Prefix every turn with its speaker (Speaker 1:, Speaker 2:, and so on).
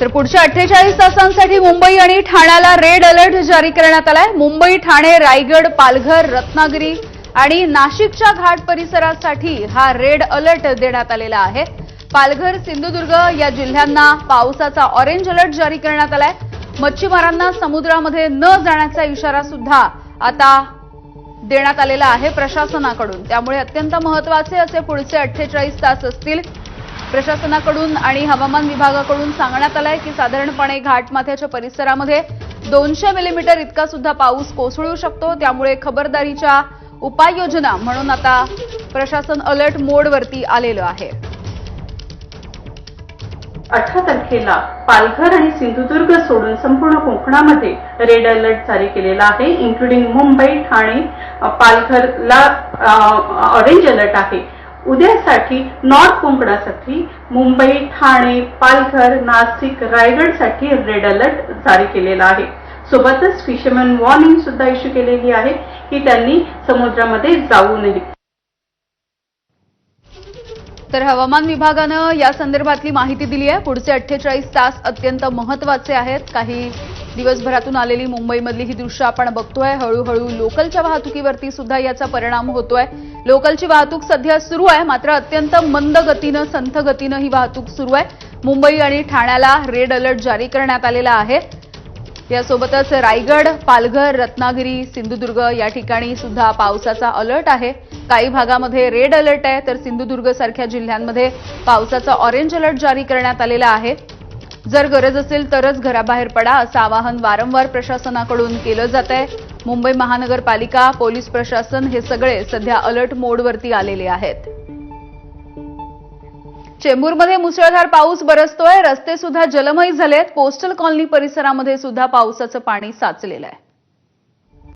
Speaker 1: तर पुढच्या अठ्ठेचाळीस तासांसाठी मुंबई आणि ठाण्याला रेड अलर्ट जारी करण्यात आलाय. मुंबई ठाणे रायगड पालघर रत्नागिरी आणि नाशिकच्या घाट परिसरासाठी हा रेड अलर्ट देण्यात आलेला आहे. पालघर सिंधुदुर्ग या जिल्ह्यांना पावसाचा ऑरेंज अलर्ट जारी करण्यात आलाय. मच्छीमारांना समुद्रामध्ये न जाण्याचा इशारा सुद्धा आता देण्यात आलेला आहे प्रशासनाकडून. त्यामुळे अत्यंत महत्त्वाचे असे पुढचे अठ्ठेचाळीस तास असतील. प्रशासनाकडून आणि हवामान विभागाकडून सांगण्यात आलंय की साधारणपणे घाटमाथ्याच्या परिसरामध्ये दोनशे मिलीमीटर इतका सुद्धा पाऊस कोसळू शकतो. त्यामुळे खबरदारीच्या उपाययोजना म्हणून आता प्रशासन अलर्ट मोडवरती आलेलं आहे.
Speaker 2: अठरा तारखेला पालघर आणि सिंधुदुर्ग सोडून संपूर्ण कोकणामध्ये रेड अलर्ट जारी केलेला आहे इन्क्लुडिंग मुंबई ठाणे पालघरला ऑरेंज अलर्ट आहे. उद्यासाठी नॉर्थ कोकणासाठी मुंबई ठाणे पालघर नाशिक रायगडसाठी रेड अलर्ट जारी केलेला आहे. सोबतच फिशरमॅन वॉर्निंग सुद्धा इश्यू केलेली आहे की त्यांनी समुद्रामध्ये जाऊ नये.
Speaker 1: तर हवामान विभागानं या संदर्भातली माहिती दिली आहे. पुढचे अठ्ठेचाळीस तास अत्यंत महत्त्वाचे आहेत. काही दिवसभरातून आलेली मुंबईमधली ही दृश्य आपण बघतोय. हळूहळू लोकलच्या वाहतुकीवरती सुद्धा याचा परिणाम होतोय. लोकलची वाहतूक सध्या सुरू आहे मात्र अत्यंत मंद गतीनं संथ गतीनं ही वाहतूक सुरू आहे. मुंबई आणि ठाण्याला रेड अलर्ट जारी करण्यात आलेला आहे. यासोबतच रायगड पालघर रत्नागिरी सिंधुदुर्ग या ठिकाणी सुद्धा पावसाचा अलर्ट आहे. काही भागामध्ये रेड अलर्ट आहे तर सिंधुदुर्ग सारख्या जिल्ह्यांमध्ये पावसाचा ऑरेंज अलर्ट जारी करण्यात आलेला आहे. जर गरज असेल तरच घराबाहेर पडा असं आवाहन वारंवार प्रशासनाकडून केलं जात आहे. मुंबई महानगरपालिका पोलीस प्रशासन हे सगळे सध्या अलर्ट मोडवरती आलेले आहेत. चेंबूरमध्ये मुसळधार पाऊस बरसतोय. रस्ते सुद्धा जलमय झालेत. पोस्टल कॉलनी परिसरामध्ये सुद्धा पावसाचं पाणी साचलेलं आहे.